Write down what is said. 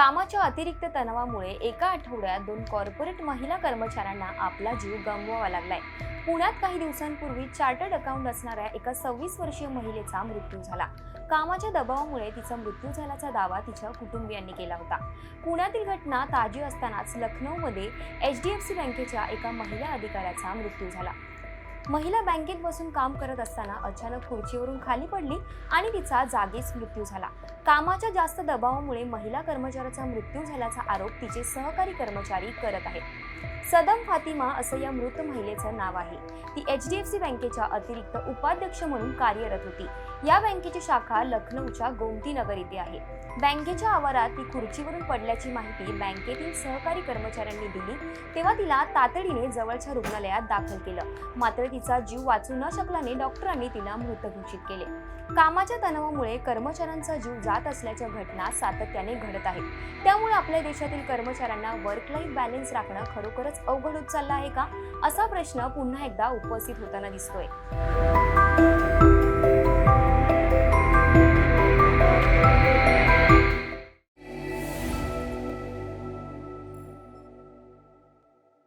कामाच्या अतिरिक्त तणावामुळे एका आठवड्यात दोन कॉर्पोरेट महिला कर्मचाऱ्यांना आपला जीव गमवावा लागलाय. पुण्यात काही दिवसांपूर्वी चार्टर्ड अकाउंट असणाऱ्या एका सव्वीस वर्षीय महिलेचा मृत्यू झाला. कामाच्या दबावामुळे तिचा मृत्यू झाल्याचा दावा तिच्या कुटुंबियांनी केला होता. पुण्यातील घटना ताजी असतानाच लखनौमध्ये एच डी एफ सी बँकेच्या एका महिला अधिकाऱ्याचा मृत्यू झाला. महिला बँकेत बसून काम करत असताना अचानक खुर्चीवरून खाली पडली आणि तिचा जागीच मृत्यू झाला. कामाच्या जास्त दबावामुळे महिला कर्मचाऱ्याचा मृत्यू झाल्याचा आरोप तिचे सहकारी कर्मचारी करत आहेत. सदम फातिमा असं या मृत महिलेचं नाव आहे. ती एच डी एफ सी बँकेच्या अतिरिक्त उपाध्यक्ष म्हणून कार्यरत होती. या बँकेची शाखा लखनौच्या गोमती नगर येथे आहे. बँकेच्या आवारात ती खुर्चीवरून पडल्याची माहिती बँकेतील सहकारी कर्मचाऱ्यांनी दिली तेव्हा तिला तातडीने जवळच्या रुग्णालयात दाखल केलं. मात्र तिचा जीव वाचू न शकल्याने डॉक्टरांनी तिला मृत घोषित केले. कामाच्या तणावामुळे कर्मचाऱ्यांचा जीव जात असल्याच्या घटना सातत्याने घडत आहेत. त्यामुळे आपल्या देशातील कर्मचाऱ्यांना वर्क लाईफ बॅलन्स राखणं खरोखरच अवघड होत चाललं आहे का? असा प्रश्न पुन्हा एकदा उपस्थित होताना दिसतोय.